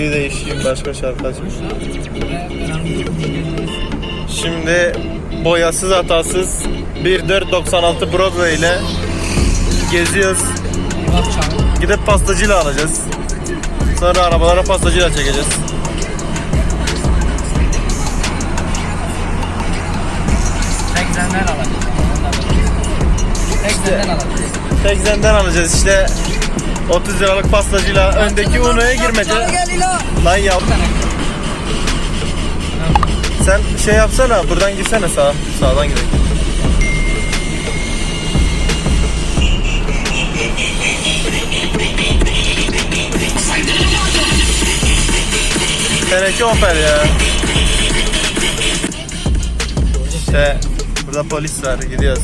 Şarkıyı değişeyim başka şarkı açayım. Şimdi boyasız hatasız 1496 Broadway ile geziyoruz. Gidip pastacıyla alacağız. Sonra arabalara pastacıyla çekeceğiz. Tek senden alacağız. Tek senden alacağız. Tek zenden alacağız işte 30 liralık pastacıyla öndeki Uno'ya girmece. Lan ya. Sen şey yapsana buradan girsene sağa. Sağdan gidelim. Teneke Opel ya. İşte burada polis var gidiyoruz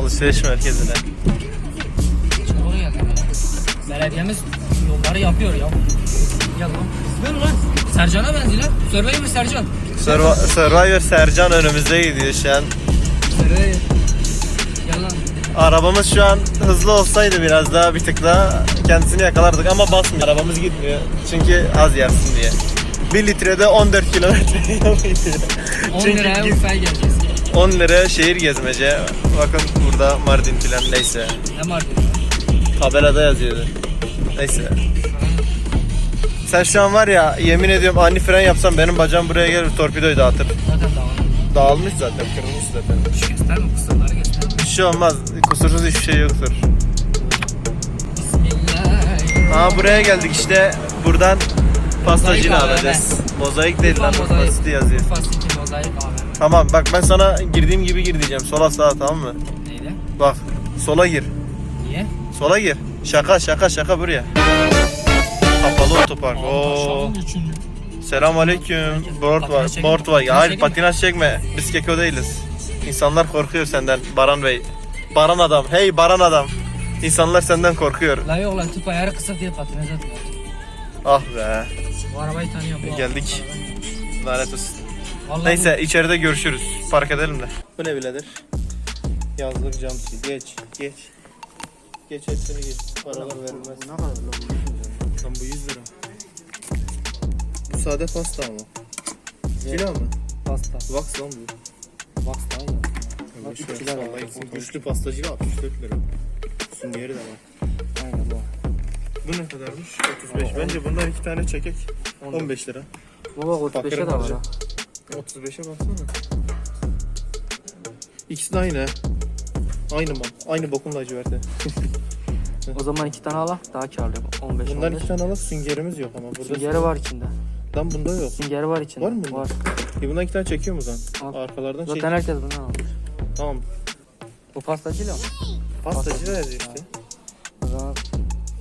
alışveriş merkezine. Belediyemiz yolları yapıyor ya. Gel lan. Buyur lan. Sercan'a benziyor lan. Survivor Sercan. Survi- Survivor Sercan önümüzde gidiyor şu an. Survivor. Gel lan. Arabamız şu an hızlı olsaydı biraz daha bir tık daha kendisini yakalardık ama basmıyor. Arabamız gitmiyor çünkü az yaksın diye. 1 litrede 14 kilometre yol gidiyor. 10 Çünkü liraya Urfa'ya geleceğiz. 10 liraya şehir gezmece. Bakın burada Mardin filan neyse. Ne var Tabelada yazıyordu. Neyse. Sen şu an var ya yemin ediyorum ani fren yapsam benim bacağım buraya gelir torpidoyu dağıtır. Zaten dağılmış. Dağılmış zaten kırılmış zaten. Şu gösterme kusurları gösterme. Bir şey olmaz. Kusursuz hiçbir şey yoktur. Aa buraya geldik işte. Buradan Mozaik alacağız. Mozaik değil lan. Urfa mozaik. Basit yazıyor. Mozaik AVM. Tamam bak ben sana girdiğim gibi gir diyeceğim. Sola sağa tamam mı? Neydi? Bak sola gir. Niye? Sola gir. Şaka şaka şaka buraya. Kapalı otopark. Oo. Selam aleyküm. Board var. Board var. Hayır patinaj çekme. Biz keko değiliz. İnsanlar korkuyor senden Baran Bey. Baran adam. Hey Baran adam. İnsanlar senden korkuyor. La yok lan tüp ayarı kısa diye patinaj atıyor. Ah be. Bu arabayı tanıyorum. bu Geldik. Lanet olsun. Vallahi Neyse içeride görüşürüz. Park edelim de. Bu ne birader? Yazlık cam sil. Geç, geç. Geç hepsini geç. Paralar verilmez. Ne kadar lan bu 100 lira. Bu sade pasta ama. Kilo mu? Pasta. Wax lan bu. Daha iyi. Boş ver, üç lira vallahi bu Güçlü pastacıyla 64 lira. Süngeri de var. Aynen bu. Bu ne kadarmış? 35. Bence bunlar iki tane çekek. 15 lira. Bu bak 35'e de var ha. alacağım. 35'e baksana. İkisi de aynı. Aynı mal. Aynı bokun laciverti. O zaman iki tane al daha karlı. 15 Bundan 15. iki tane alıp süngerimiz yok ama burada. Süngeri var içinde. Lan bunda yok. Süngeri var içinde. Var mı bunda? Var. E bundan iki tane çekiyor mu lan? Al. Arkalardan Zaten çek. herkes bundan almış. Tamam. Bu pastacıyla mı? Pastacı verdi işte. O zaman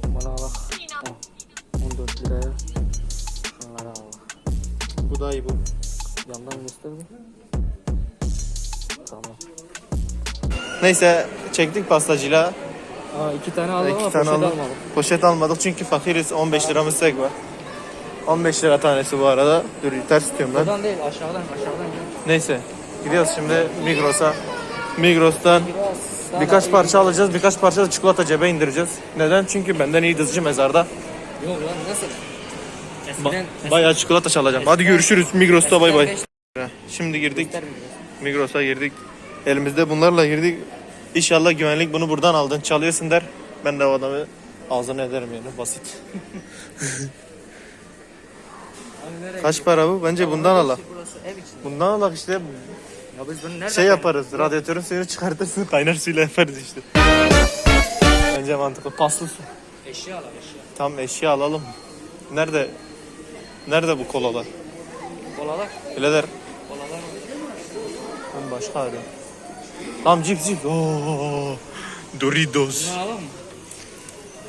bana al. Al. 14 liraya şunları al. Bu da iyi bu. Yandan göster bir. Tamam. Neyse çektik pastacıyla. Aa iki tane aldım iki ama tane poşet aldık. almadım. Poşet almadık çünkü fakiriz. 15 liramız tek var. 15 lira tanesi bu arada. Dur ters tutuyorum ben. Buradan değil aşağıdan aşağıdan. Neyse. Gidiyoruz şimdi Migros'a. Migros'tan Biraz birkaç parça alacağız. Birkaç parça da çikolata cebe indireceğiz. Neden? Çünkü benden iyi dızcı mezarda. Yok lan nasıl? Ba- Eskiden bayağı çikolata çalacağım. Hadi görüşürüz Migros'ta bay bay. Şimdi girdik. Migros'a girdik. Elimizde bunlarla girdik. İnşallah güvenlik bunu buradan aldın. Çalıyorsun der. Ben de o adamı ağzına ederim yani basit. Nereye Kaç para bu? Bence bundan içinde. Bundan alak işte. Ya biz bunu nereden Şey yaparız. Radyatörün suyunu çıkartırsın. Kaynar suyla yaparız işte. Bence mantıklı. Paslı su. Eşya al eşya. Tam eşya alalım. Nerede? Nerede bu kolalar? Kolalar. Birader Kolalar. ben başka arıyorum. Tamam cips cips. Oo, Doritos. Bunu alalım mı?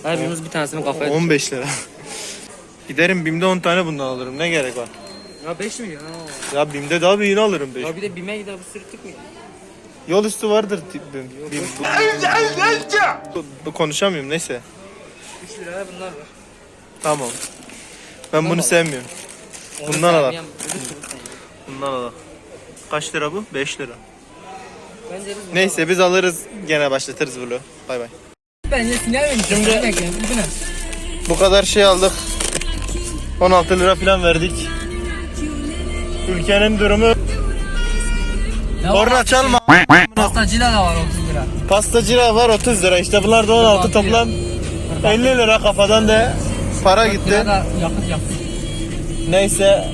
Her birimiz bir tanesini kafaya 15 lira. Giderim BİM'de 10 tane bundan alırım. Ne gerek var? Ya 5 milyon ha. Ya BİM'de daha büyüğünü alırım 5. Ya bir de BİM'e gider bu sürü tıkmıyor. Yol üstü vardır tip BİM. Bu- Konuşamıyorum neyse. 3 liraya bunlar var. Tamam. Ben bunu sevmiyorum. Bundan alalım. Bundan alalım. Kaç lira bu? 5 lira. Bence biz Neyse biz alırız gene başlatırız vlogu. Bay bay. Bence sinyal vermiş. Şimdi-. Bu kadar şey aldık. 16 lira falan verdik. Ülkenin durumu var? çalma. Pastacıyla da var 30 lira. Pastacıra var 30 lira. İşte bunlar da 16 toplam 50 lira kafadan da para Lira gitti. da yakıt yaptı. Neyse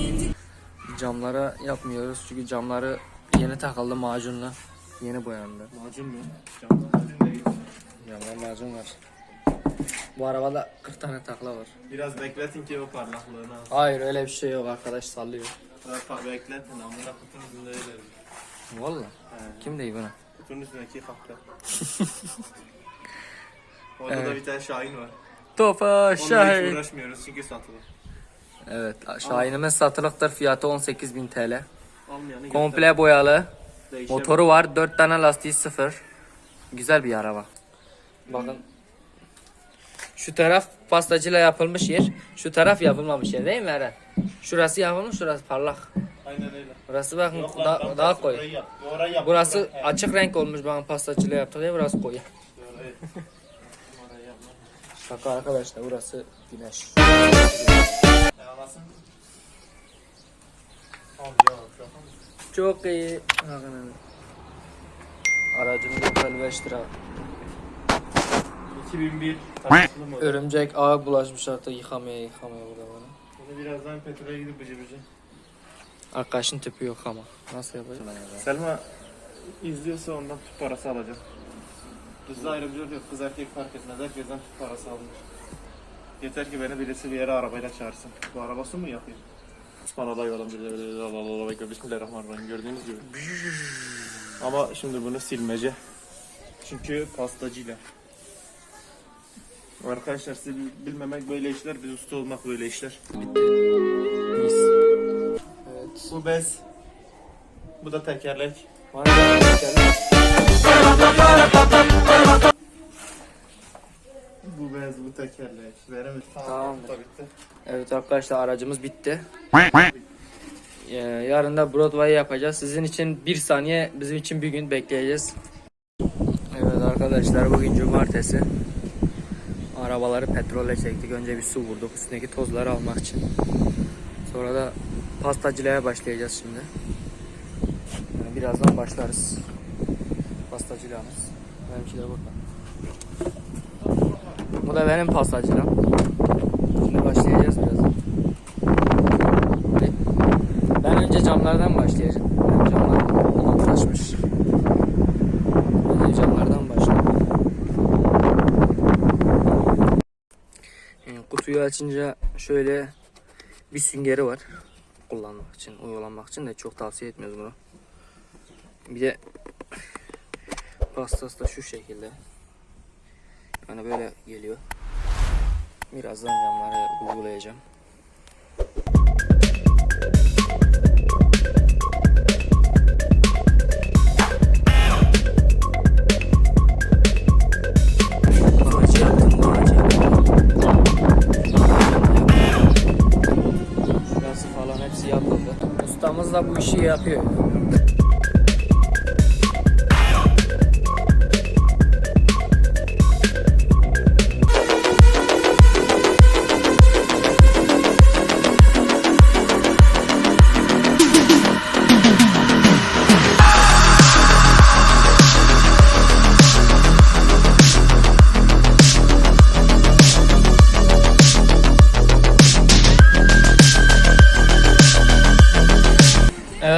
Camlara yapmıyoruz çünkü camları yeni takıldı macunla. Yeni boyandı. Macun mu? Camlar macun var. Bu arabada 40 tane takla var. Biraz bekletin ki o parlaklığını alsın. Hayır öyle bir şey yok arkadaş sallıyor. Biraz bekletin amına kutunun üstünde öyle. Valla. Kim değil buna? Kutunun üstündeki kahve. Orada da bir tane Şahin var. Tofa Onunla hiç Şahin. uğraşmıyoruz çünkü satılır. Evet Şahin'imiz satılıktır fiyatı 18.000 TL. Almayanı Komple boyalı. Motoru var 4 tane lastiği sıfır. Güzel bir araba. Bakın. Şu taraf pastacıyla yapılmış yer. Şu taraf yapılmamış yer değil mi Eren? Şurası yapılmış şurası parlak. Aynen öyle. Burası bakın Yok da- daha tersi, koyu. orayı yap. Orayı yap. Burası Orayı- açık renk olmuş bakın pastacıyla yaptık diye burası koyu. Şaka arkadaşlar burası güneş. Ne alasın? Al ya. şaka mı? Çok iyi. Bakın Aracımız 55 lira. 2001 takıslı model. Örümcek ağa bulaşmış artık yıkamaya yıkamaya burada bana. Bunu birazdan petrole gidip bıcı bıcı. Arkadaşın tüpü yok ama. Nasıl yapacağım? Selma izliyorsa ondan tüp parası alacağım. Bizde ayrımcılık yok. Kız erkek fark etmez. Herkesten tüp parası alınır. Yeter ki beni birisi bir yere arabayla çağırsın. Bu arabası mı yapıyor? Bana da yolum bir Bismillahirrahmanirrahim gördüğünüz gibi. Ama şimdi bunu silmece. Çünkü pastacıyla. Arkadaşlar siz bilmemek böyle işler, biz usta olmak böyle işler. Bitti. Mis. Evet. Bu bez. Bu da tekerlek. Var mı? Tekerlek. Bu tekerlek. Veremedim. Tamam. bu da bitti. Evet arkadaşlar aracımız bitti. Ee, yarın da Broadway yapacağız. Sizin için bir saniye, bizim için bir gün bekleyeceğiz. Evet arkadaşlar bugün cumartesi. Arabaları petrole çektik. Önce bir su vurduk üstündeki tozları almak için. Sonra da pastacılığa başlayacağız şimdi. Yani birazdan başlarız. Pastacılığımız. Benimki de burada. Bu da benim pastacılığım. Şimdi başlayacağız birazdan. Ben önce camlardan başlayacağım. Camlar bulanıklaşmış. Önce camlardan başlayalım. Kutuyu açınca şöyle bir süngeri var. Kullanmak için, uygulanmak için de çok tavsiye etmiyoruz bunu. Bir de pastası da şu şekilde. Yani böyle geliyor. Birazdan camlara uygulayacağım. Şurası falan hepsi yapıldı. Ustamız da bu işi yapıyor.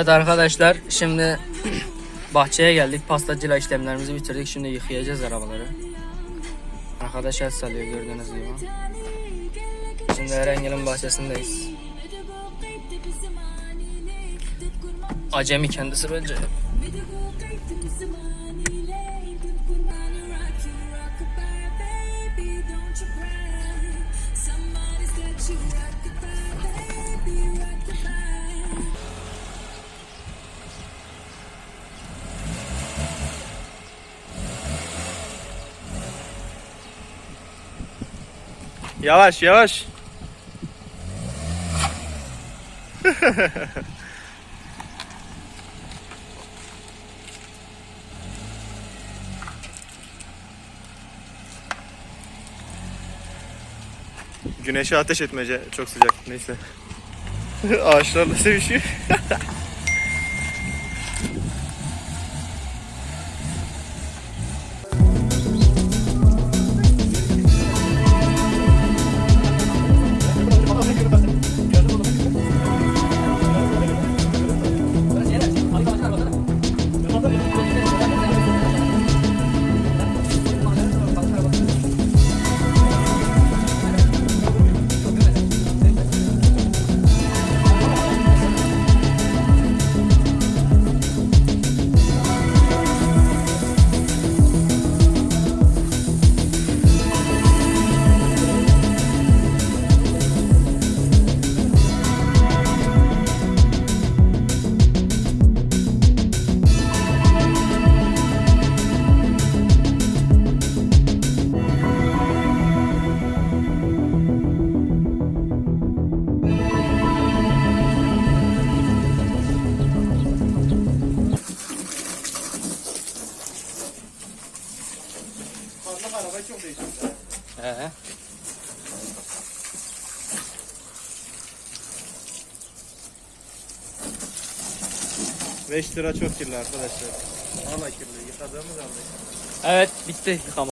Evet arkadaşlar şimdi bahçeye geldik. Pastacıyla işlemlerimizi bitirdik. Şimdi yıkayacağız arabaları. Arkadaş el salıyor gördüğünüz gibi. Şimdi Erengel'in bahçesindeyiz. Acemi kendisi bence. Yavaş yavaş. Güneşe ateş etmece çok sıcak. Neyse. Ağaçlarla sevişiyor. 5 lira çok kirli arkadaşlar. Hala kirli. Yıkadığımız anda. Evet bitti yıkama.